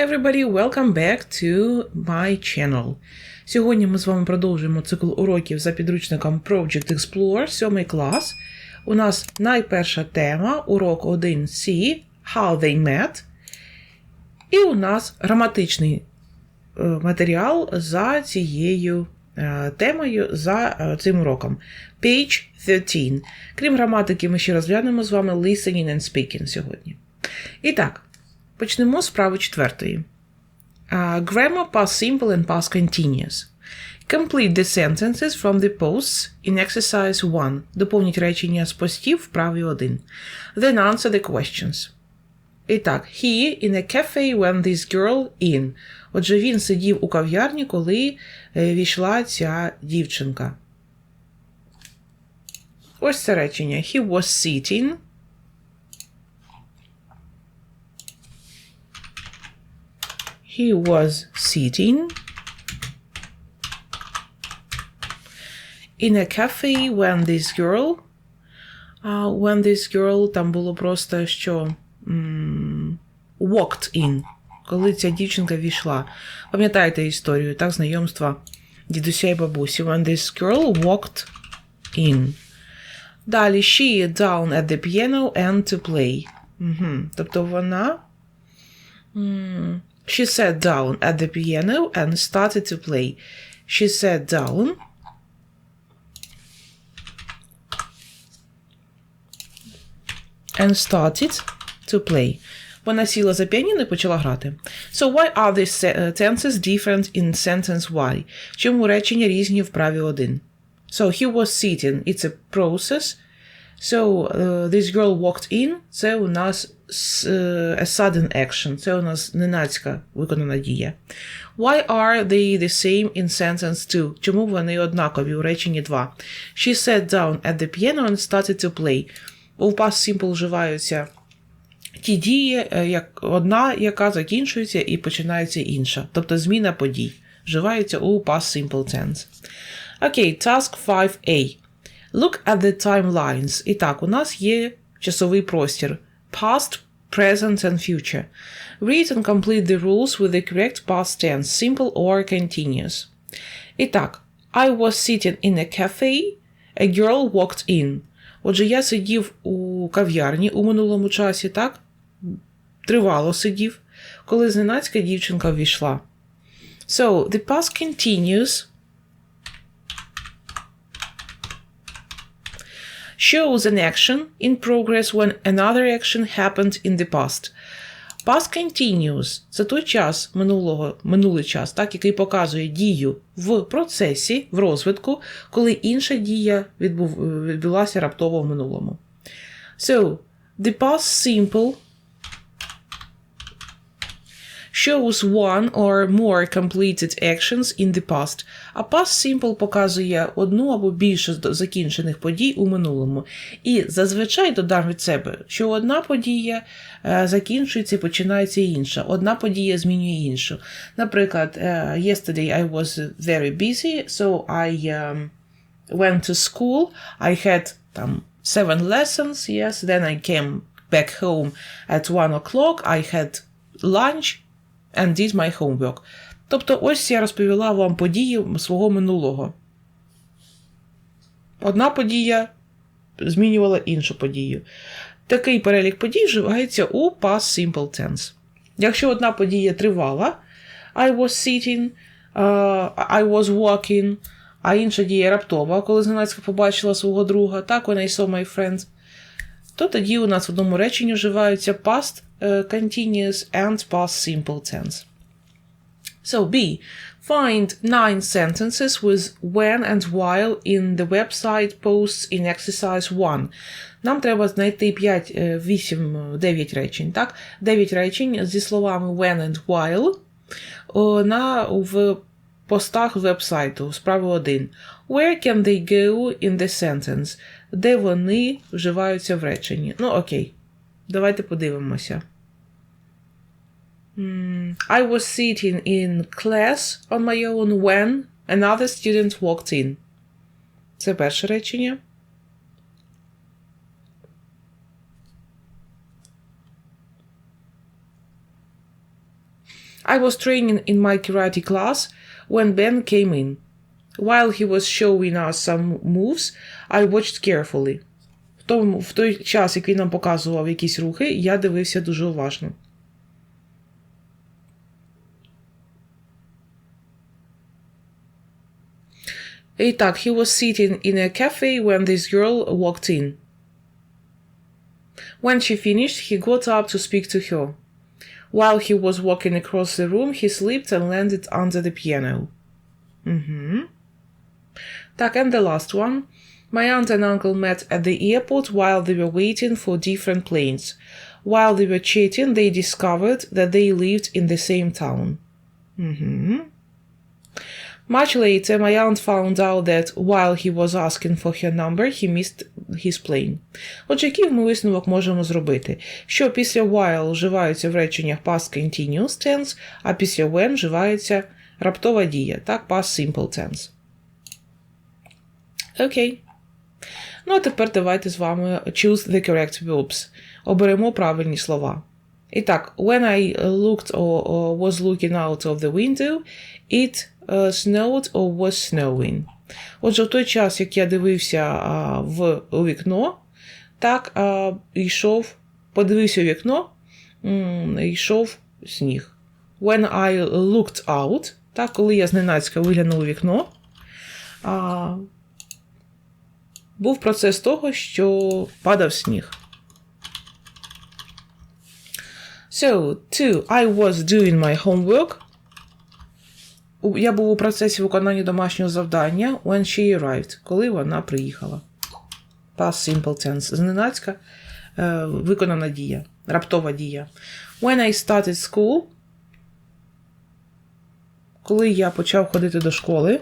everybody, welcome back to my channel. Сьогодні ми з вами продовжуємо цикл уроків за підручником Project Explorer, 7 клас. У нас найперша тема, урок 1C, How They Met. І у нас граматичний е, матеріал за цією е, темою, за е, цим уроком. Page 13. Крім граматики, ми ще розглянемо з вами listening and speaking сьогодні. І так, почнемо з прави четвертої. Uh, grammar past simple and past continuous. Complete the sentences from the posts in exercise 1. Доповніть речення з постів в праві 1. Then answer the questions. І так, he in a cafe when this girl in. Отже, він сидів у кав'ярні, коли е, війшла ця дівчинка. Ось це речення. He was sitting. He was sitting in a cafe when this girl. Uh, when this girl, там було просто що м, walked in, коли ця дівчинка війшла. Пам'ятаєте історію, так, знайомства дідуся і бабусі. When this girl walked in. Далі she down at the piano and to play. Угу. Тобто вона. м, She sat down at the piano and started to play. She sat down. And started to play. Вона сіла за піаніно і почала грати. So why are these se- uh, tenses different in sentence why? Чому речення різні в праві один? So he was sitting. It's a process. So uh, this girl walked in. Це у нас uh, a sudden action. Це у нас ненацька виконана дія. Why are they the same in sentence 2? Чому вони однакові у реченні 2? She sat down at the piano and started to play. У past simple вживаються ті дії, е, як одна, яка закінчується і починається інша. Тобто зміна подій. Вживаються у past simple tense. Окей, task 5a. Look at the timelines. І так, у нас є часовий простір. Past, present and future. Read and complete the rules with the correct past tense, simple or continuous. І так, I was sitting in a cafe. A girl walked in. Отже, я сидів у кав'ярні у минулому часі, так? Тривало сидів, коли зненацька дівчинка ввійшла. So, the past continuous shows an action in progress when another action happened in the past. Past continuous – це той час минулого, минулий час, так, який показує дію в процесі, в розвитку, коли інша дія відбув, відбулася раптово в минулому. So, the past simple shows one or more completed actions in the past. А past simple показує одну або більше закінчених подій у минулому. І зазвичай додам від себе, що одна подія е, закінчується і починається інша. Одна подія змінює іншу. Наприклад, е, yesterday I was very busy, so I um, went to school. I had там seven lessons, yes. Then I came back home at one o'clock. I had lunch and did my homework. Тобто, ось я розповіла вам події свого минулого. Одна подія змінювала іншу подію. Такий перелік подій вживається у past simple tense. Якщо одна подія тривала, I was sitting, uh, I was walking, а інша дія раптова, коли зненацька побачила свого друга, так, when I saw my friend, то тоді у нас в одному реченні вживаються past uh, continuous and past simple tense. So B. Find nine sentences with when and while in the website posts in exercise 1. Нам треба знайти 5, 8, 9 речень, так? 9 речень зі словами when and while на, в постах вебсайту, справа 1. Where can they go in the sentence? Де вони вживаються в реченні? Ну, окей. Давайте подивимося. Mm, I was sitting in class on my own when another student walked in. Це перше речення. I was training in my karate class when Ben came in. While he was showing us some moves, I watched carefully. В, тому, в той час, як він нам показував якісь рухи, я дивився дуже уважно. І так, he was sitting in a cafe when this girl walked in. When she finished, he got up to speak to her. While he was walking across the room, he slipped and landed under the piano. Mm-hmm. Tuck, and the last one. My aunt and uncle met at the airport while they were waiting for different planes. While they were chatting, they discovered that they lived in the same town. Mhm. Much later, my aunt found out that while he was asking for her number, he missed his plane. Отже, який ми висновок можемо зробити? Що після while вживаються в реченнях past continuous tense, а після when вживається раптова дія, так, past simple tense. Окей. Ну, а тепер давайте з вами choose the correct verbs. Оберемо правильні слова. І так, when I looked or, was looking out of the window, it uh, snowed or was snowing. Отже, в той час, як я дивився в вікно, так йшов, подивився у вікно, йшов сніг. When I looked out, так, коли я зненацька виглянув у вікно, а, був процес того, що падав сніг. So, two, I was doing my homework. Я був у процесі виконання домашнього завдання when she arrived, коли вона приїхала. Past simple tense. Зненацька е, виконана дія, раптова дія. When I started school, коли я почав ходити до школи.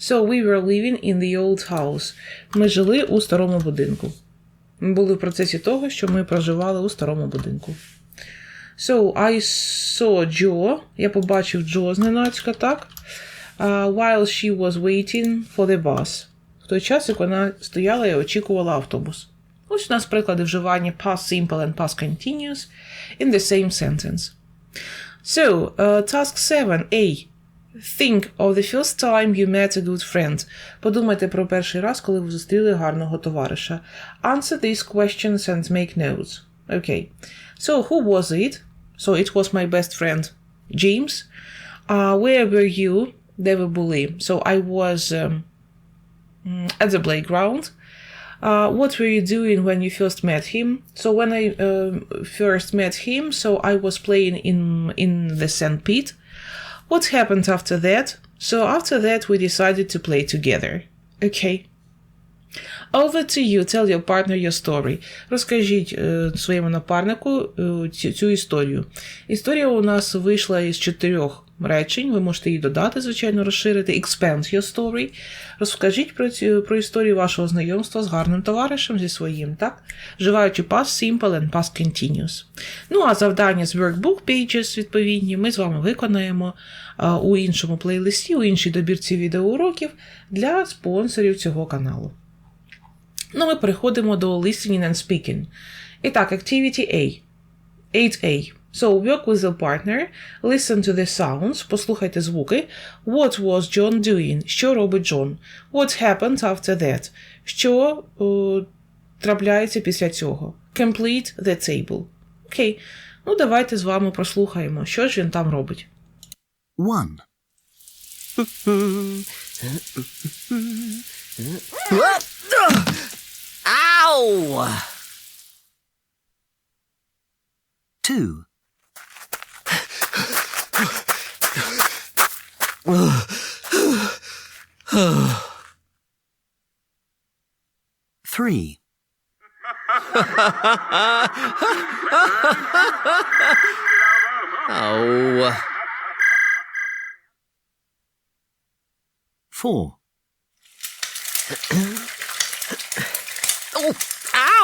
So we were living in the old house. Ми жили у старому будинку. Ми були в процесі того, що ми проживали у старому будинку. So, I saw Joe. Я побачив Джо зненацька, так? Uh, while she was waiting for the bus. В той час, як вона стояла і очікувала автобус. Ось у нас приклади вживання past simple and past continuous in the same sentence. So, uh, task 7a. Think of the first time you met a good friend. Подумайте про перший раз, коли ви зустріли гарного товариша. Answer these questions and make notes. Okay, so who was it? So it was my best friend, James. Uh, where were you? They were bully. So I was um, mm, at the playground. Uh, what were you doing when you first met him? So when I uh, first met him, so I was playing in in the sandpit. What happened after that? So after that, we decided to play together. Okay. Over to you. Tell your partner your story. Розкажіть е, своєму напарнику е, цю, цю історію. Історія у нас вийшла із чотирьох речень. Ви можете її додати, звичайно, розширити. Expand your story. Розкажіть про, цю, про історію вашого знайомства з гарним товаришем зі своїм, так? Вживаючи past simple and past continuous. Ну, а завдання з workbook pages відповідні ми з вами виконаємо а, у іншому плейлисті, у іншій добірці відеоуроків для спонсорів цього каналу. Ну, ми переходимо до listening and speaking. І так, activity A. 8A. So, work with a partner, listen to the sounds, послухайте звуки. What was John doing? Що робить Джон? What happened after that? Що е, трапляється після цього? Complete the table. Окей. Okay. Ну, давайте з вами прослухаємо, що ж він там робить. 1. Ow! 2. Three. Oh. Four.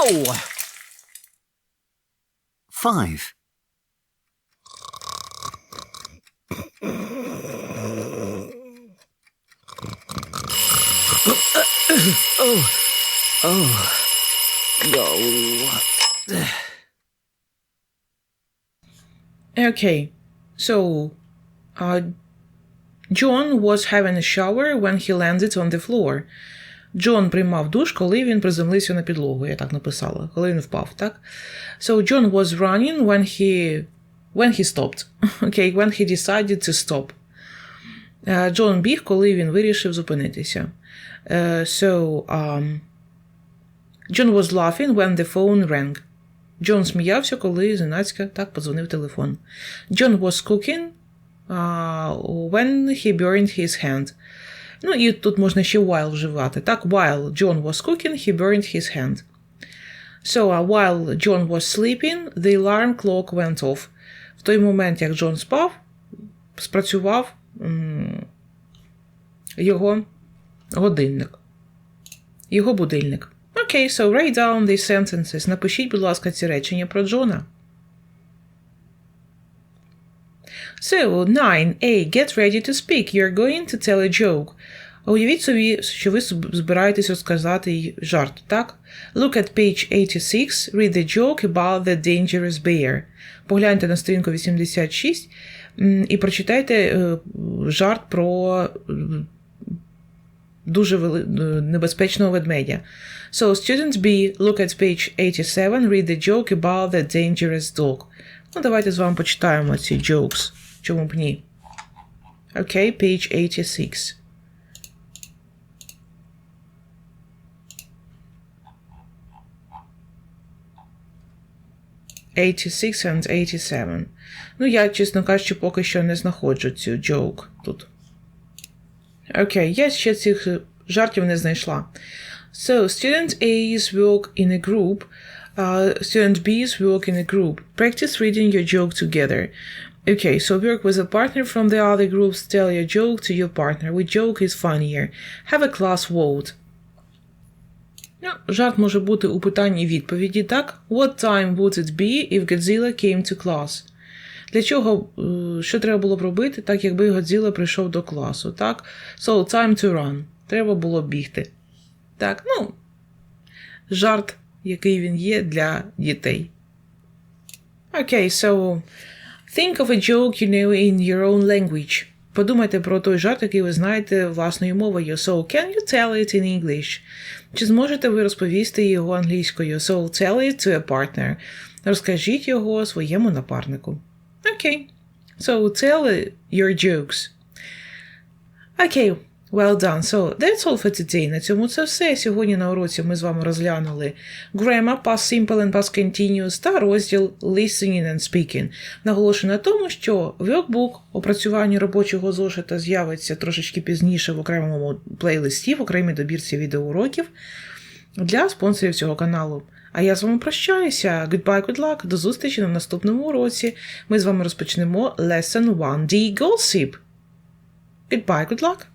Oh, ow! Five. Oh. Okay. So, uh, John was having a shower when he landed on the floor. Джон приймав душ, коли він приземлився на підлогу. Я так написала, коли він впав, так? So John was running when he when he stopped. Okay, when he decided to stop. Е, Джон біг, коли він вирішив зупинитися. Е, So, um, John was laughing when the phone rang. Джон сміявся, коли зненацька так подзвонив телефон. John was cooking uh, when he burned his hand. Ну і тут можна ще while вживати. Так, while John was cooking, he burned his hand. So, uh, while John was sleeping, the alarm clock went off. В той момент, як Джон спав, спрацював м, його годинник. Його будильник. Окей, so write down these sentences. Напишіть, будь ласка, ці речення про Джона. So, 9a. Get ready to speak. You're going to tell a joke. Уявіть собі, що ви зб- збираєтесь розказати жарт, так? Look at page 86. Read the joke about the dangerous bear. Погляньте на сторінку 86 і прочитайте е, жарт про е, дуже е, небезпечного ведмедя. So, student B, look at page 87, read the joke about the dangerous dog. Ну, давайте з вами почитаємо ці jokes. Чому б ні? Окей, page 86. Eighty-six and eighty-seven. Ну, я, чесно кажучи, поки що не знаходжу цю joke тут. Окей, я ще цих е, жартів не знайшла. So, student A's work in a group. Uh, student B's work in a group. Practice reading your joke together. Okay, so work with a partner from the other groups. Tell your joke to your partner. Which joke is funnier? Have a class vote. Ну, жарт може бути у питанні відповіді, так? What time would it be if Godzilla came to class? Для чого, е, що треба було б робити, так якби Годзіла прийшов до класу, так? So, time to run. Треба було бігти. Так, ну, жарт, який він є для дітей. Окей, okay, so think of a joke you know in your own language. Подумайте про той жарт, який ви знаєте власною мовою. So, can you tell it in English? Чи зможете ви розповісти його англійською? So, tell it to a partner. Розкажіть його своєму напарнику. Окей. So, tell your jokes. Окей, well done. So, that's all for today. На цьому це все. Сьогодні на уроці ми з вами розглянули grammar, past simple and past continuous та розділ listening and speaking. Наголошую на тому, що workbook опрацювання робочого зошита з'явиться трошечки пізніше в окремому плейлисті, в окремій добірці відеоуроків для спонсорів цього каналу. А я з вами прощаюся. Goodbye, good luck. До зустрічі на наступному уроці. Ми з вами розпочнемо Lesson 1D Gossip. Goodbye, good luck.